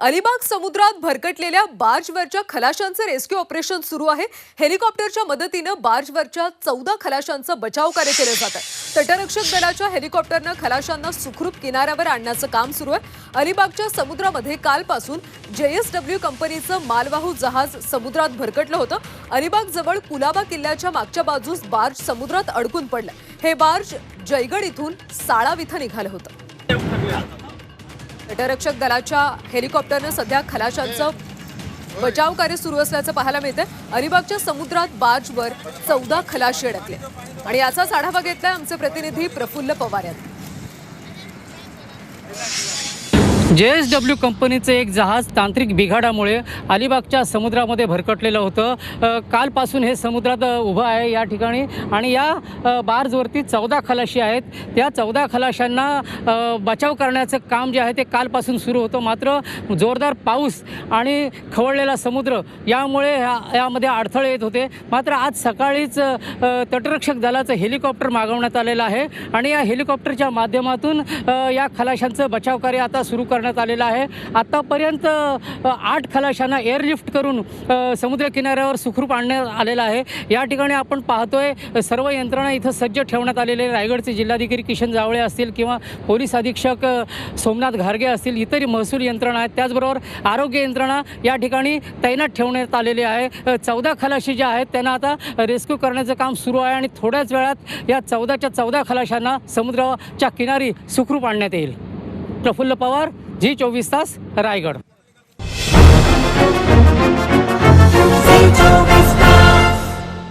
अलिबाग समुद्रात भरकटलेल्या बार्जवरच्या खलाशांचे rescue operation सुरू आहे. हेलिकॉप्टरच्या मदतीनं बार्जवरच्या चौदा खलाशांचं बचाव कार्य केलं जात आहे. तटरक्षक दलाच्या हेलिकॉप्टरनं खलाशांना सुखरूप किनाऱ्यावर आणण्याचं काम सुरू आहे. अलिबागच्या समुद्रामध्ये कालपासून जेएसडब्ल्यू कंपनीचं मालवाहू जहाज समुद्रात भरकटलं होतं. अलिबाग जवळ कुलाबा किल्ल्याच्या मागच्या बाजूस बार्ज समुद्रात अडकून पडलं. हे बार्ज जयगड इथून साळाव इथं निघालं होतं. तटरक्षक दलाच्या हेलिकॉप्टरनं सध्या खलाशांचं बचाव कार्य सुरू असल्याचं पाहायला मिळतंय. अलिबागच्या समुद्रात बाजवर चौदा खलाशी अडकले. आणि याचाच आढावा घेतलाय आमचे प्रतिनिधी प्रफुल्ल पवार यांनी. जे एस डब्ल्यू कंपनीचं एक जहाज तांत्रिक बिघाडामुळे अलिबागच्या समुद्रामध्ये भरकटलेलं होतं. कालपासून हे समुद्रात उभं आहे या ठिकाणी. आणि या बार्जवरती चौदा खलाशी आहेत. त्या चौदा खलाशांना बचाव करण्याचं काम जे आहे ते कालपासून सुरू होतं. मात्र जोरदार पाऊस आणि खवळलेला समुद्र यामुळे ह्या यामध्ये अडथळे येत होते. मात्र आज सकाळीच तटरक्षक दलाचं हेलिकॉप्टर मागवण्यात आलेलं आहे. आणि या हेलिकॉप्टरच्या माध्यमातून या खलाशांचं बचाव कार्य आता सुरू कर करण्यात आलेलं आहे. आत्तापर्यंत आठ खलाशांना एअरलिफ्ट करून समुद्रकिनाऱ्यावर समुद्र किनाऱ्यावर सुखरूप आणण्यात आलेलं आहे. या ठिकाणी आपण पाहतोय सर्व यंत्रणा इथं सज्ज ठेवण्यात आलेले आहे. रायगडचे जिल्हाधिकारी किशन जावळे असतील किंवा पोलीस अधीक्षक सोमनाथ घारगे असतील इतरही महसूल यंत्रणा आहेत. त्याचबरोबर आरोग्य यंत्रणा या ठिकाणी तैनात ठेवण्यात आलेली आहे. चौदा खलाशी ज्या आहेत त्यांना आता रेस्क्यू करण्याचं काम सुरू आहे आणि थोड्याच वेळात या चौदाच्या चौदा खलाशांना समुद्राच्या किनारी सुखरूप आणण्यात येईल. प्रफुल्ल पवार झी चोवीस तास रायगड.